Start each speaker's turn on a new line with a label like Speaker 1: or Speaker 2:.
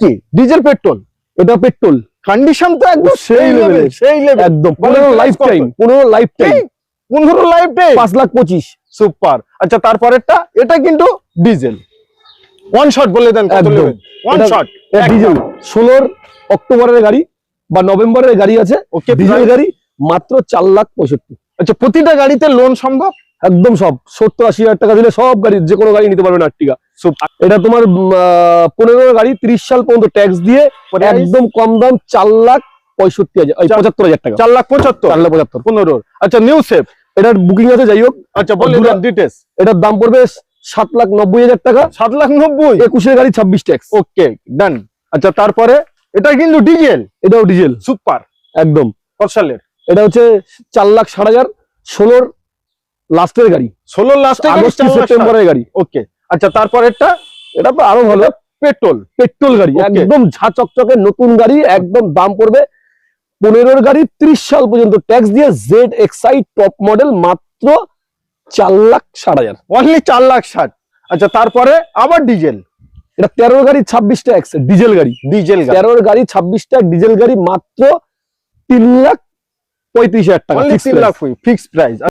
Speaker 1: কি? Diesel petrol.
Speaker 2: এটা petrol.
Speaker 1: Condition তো একদম
Speaker 2: সেই
Speaker 1: সেই লেভেল
Speaker 2: এর।
Speaker 1: সেই লেভেল
Speaker 2: একদম
Speaker 1: বলেন
Speaker 2: পনেরো
Speaker 1: price
Speaker 2: লাইফ টাইম পনেরো লাইফ টাইম
Speaker 1: পনেরো লাইফ ডে
Speaker 2: পাঁচ লাখ পঁচিশ।
Speaker 1: সুপার আচ্ছা তারপরেরটা এটা কিন্তু ডিজেল। ওয়ান শট বলে দেন কত। নেবেন ওয়ান শট
Speaker 2: ডিজেল। ষোলোর অক্টোবরের গাড়ি বা নভেম্বরের গাড়ি আছে।
Speaker 1: ওকে
Speaker 2: ডিজেল গাড়ি মাত্র চার লাখ পঁয়ষট্টি।
Speaker 1: আচ্ছা প্রতিটা গাড়িতে লোন সম্ভব?
Speaker 2: একদম সব। সত্তর আশি হাজার টাকা দিলে সব গাড়ি যে কোনো গাড়ি নিতে পারবেন আর্টিকা এটা তোমার পনেরো গাড়ি ত্রিশ সাল পর্যন্ত ট্যাক্স দিয়ে একদম কম দাম চার লাখ পঁয়ষট্টি হাজার পঁচাত্তর হাজার টাকা।
Speaker 1: চার লাখ পঁচাত্তর?
Speaker 2: চার লাখ পঁচাত্তর।
Speaker 1: পনেরো। আচ্ছা নিউ সেফ
Speaker 2: এটার বুকিং আছে যাই হোক।
Speaker 1: আচ্ছা ডিটেলস
Speaker 2: এটার দাম পড়বে সাত লাখ নব্বই হাজার টাকা।
Speaker 1: সাত লাখ নব্বই?
Speaker 2: একুশের গাড়ি ছাব্বিশ ট্যাক্স
Speaker 1: ওকে ডান আচ্ছা তারপরে? এটা কিন্তু ডিজেল
Speaker 2: এটাও ডিজেল
Speaker 1: সুপার
Speaker 2: একদম।
Speaker 1: সালের?
Speaker 2: এটা হচ্ছে চার লাখ ষাট হাজার ষোলোর লাস্টের গাড়ি।
Speaker 1: ষোলো লাস্টে
Speaker 2: আগস্ট সেপ্টেম্বরের গাড়ি?
Speaker 1: ওকে। আচ্ছা তারপরেরটা
Speaker 2: এটা তো আরও ভালো।
Speaker 1: পেট্রোল।
Speaker 2: পেট্রোল গাড়ি একদম ঝা চকচকে নতুন গাড়ি একদম দাম পড়বে পনেরোর গাড়ি ত্রিশ সাল পর্যন্ত। ট্যাক্স দিয়ে জেড এক্সআই টপ মডেল মাত্র চার লাখ ষাট হাজার।
Speaker 1: অনলি চার লাখ ষাট। আচ্ছা তারপরে আবার ডিজেল
Speaker 2: এটা তেরোর গাড়ি ছাব্বিশটা এক্স ডিজেল গাড়ি।
Speaker 1: ডিজেল
Speaker 2: তেরোর গাড়ি ছাব্বিশটা ডিজেল গাড়ি মাত্র তিন লাখ পঁয়ত্রিশ হাজার টাকা।
Speaker 1: তিন লাখ ফিক্স প্রাইস